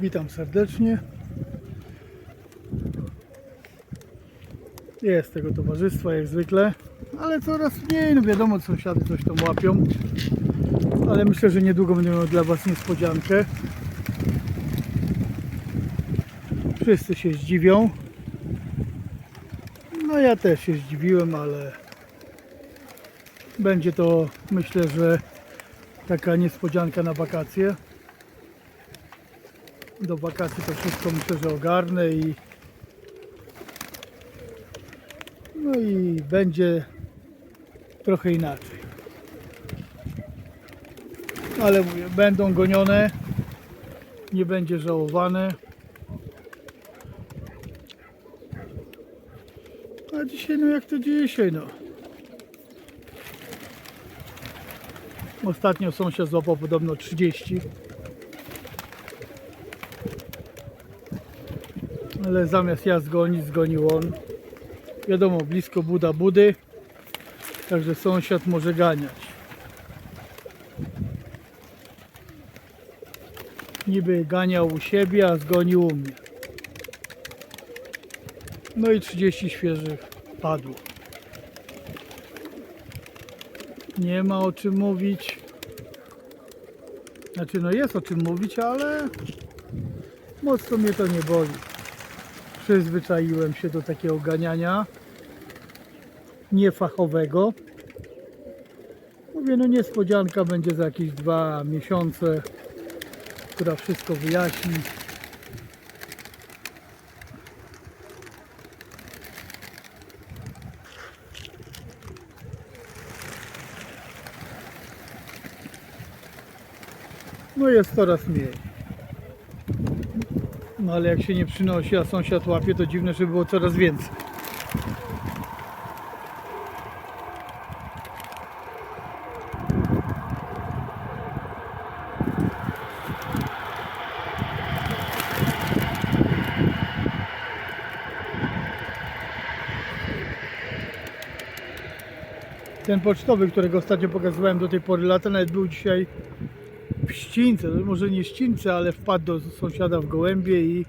Witam serdecznie. Jest tego towarzystwa jak zwykle, ale coraz mniej. No wiadomo, sąsiady coś tam łapią. Ale myślę, że niedługo będę miał dla Was niespodziankę. Wszyscy się zdziwią. No ja też się zdziwiłem, ale będzie to myślę, że taka niespodzianka na wakacje. Do wakacji to wszystko myślę, że ogarnę i no i będzie trochę inaczej. Ale mówię, będą gonione, nie będzie żałowane. A dzisiaj, no jak to dzisiaj, no. Ostatnio sąsiad złapał podobno 30. Ale zamiast ja zgonić, zgonił on. Wiadomo, blisko Buda Budy. Także sąsiad może ganiać. Niby ganiał u siebie, a zgonił u mnie. No i 30 świeżych padło. Nie ma o czym mówić. Znaczy, no jest o czym mówić, ale mocno mnie to nie boli. Przyzwyczaiłem się do takiego ganiania niefachowego. Mówię, no niespodzianka będzie za jakieś dwa miesiące, która wszystko wyjaśni. No jest coraz mniej. No ale jak się nie przynosi, a sąsiad łapie, to dziwne, że było coraz więcej. Ten pocztowy, którego ostatnio pokazywałem do tej pory lata, nawet był dzisiaj w ścince, no może nie ścince, ale wpadł do sąsiada w gołębie i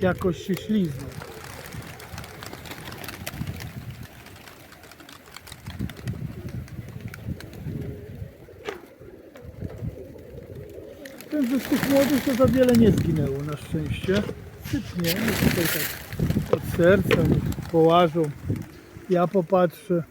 jakoś się śliznął. Ten z tych młodych to za wiele nie zginęło na szczęście. Sypnie, tutaj tak od serca połażą. Ja popatrzę.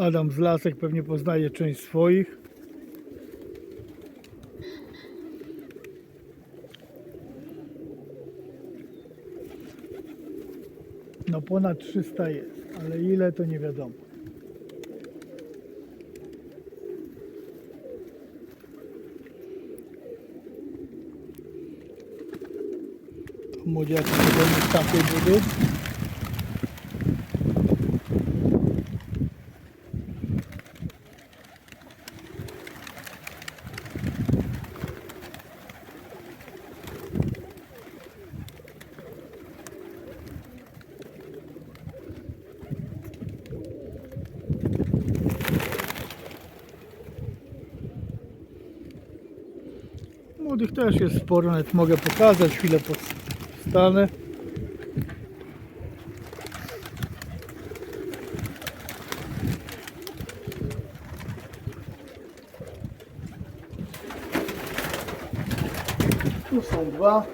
Adam z Lasek pewnie poznaje część swoich. No ponad 300 jest, ale ile to nie wiadomo. Młodziaki będą z tamtej budy. Młodych też jest sporo, nawet mogę pokazać, chwilę postanę. Tu są dwa.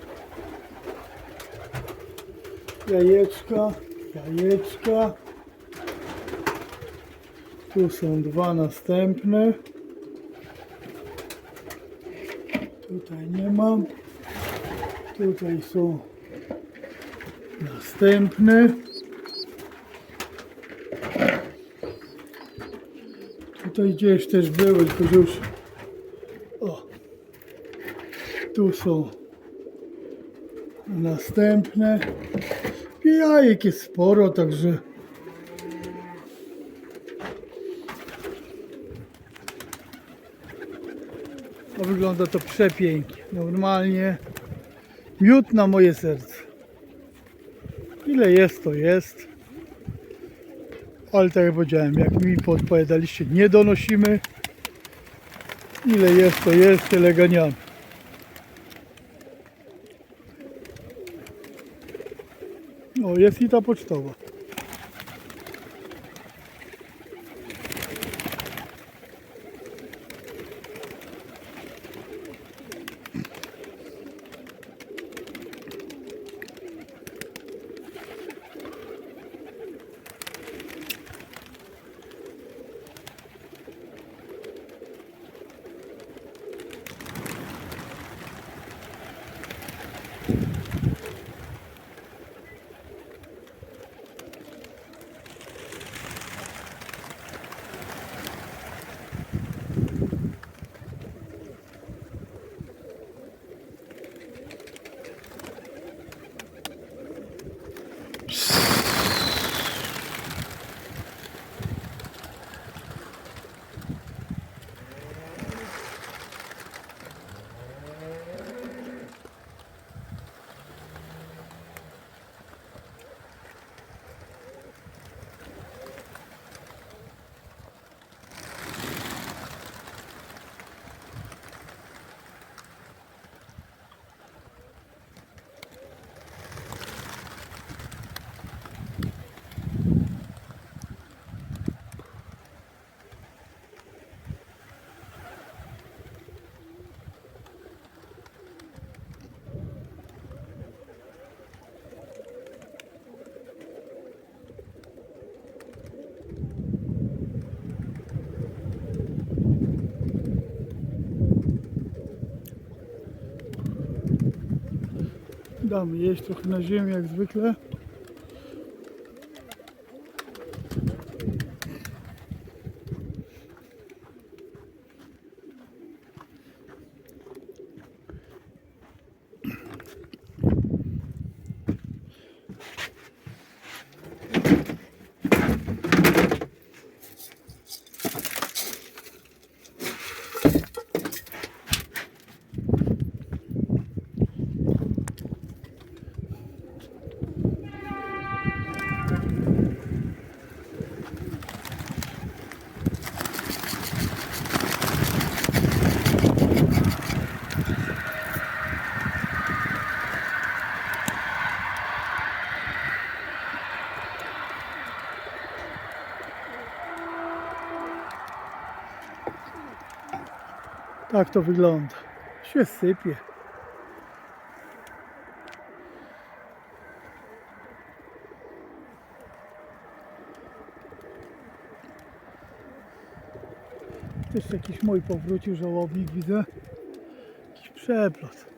Jajeczka, jajeczka. Tu są dwa następne. Tutaj nie mam. Tutaj są następne. Tutaj gdzieś też były, tylko już. O. Tu są następne. Jajek jest sporo, także. Wygląda to przepięknie. Normalnie miód na moje serce. Ile jest, to jest. Ale tak jak powiedziałem, jak mi podpowiadaliście, nie donosimy. Ile jest, to jest, tyle ganiamy. O, jest i ta pocztowa. Peace. Damy jeść trochę na ziemi jak zwykle. Tak to wygląda. Się sypie. Jeszcze jakiś mój powrócił żałobnik, widzę. Jakiś przeplot.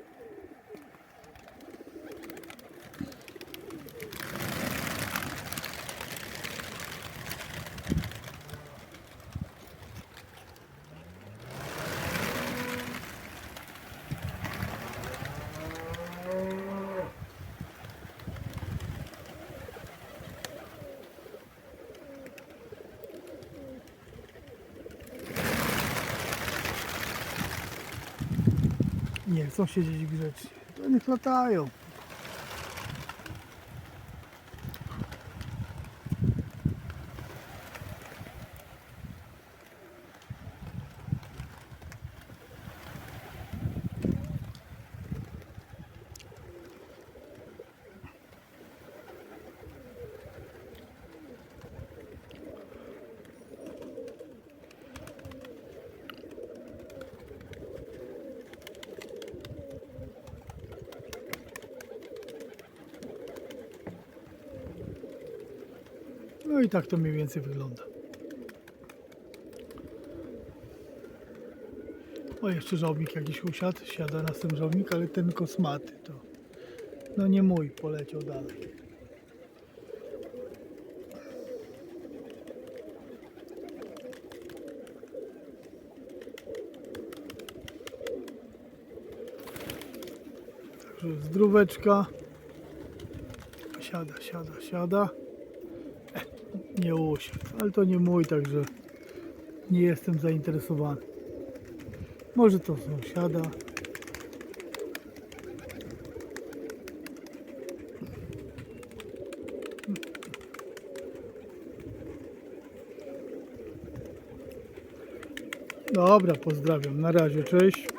Nie chcą siedzieć grzecznie. To niech latają. No i tak to mniej więcej wygląda. O, jeszcze żołbik jakiś usiadł, siada na tym żołbik, ale ten kosmaty to no nie mój, poleciał dalej. Także zdróweczka. Siada, siada, siada nie usiadł, ale to nie mój, także nie jestem zainteresowany. Może to sąsiada. Dobra, pozdrawiam. Na razie, cześć.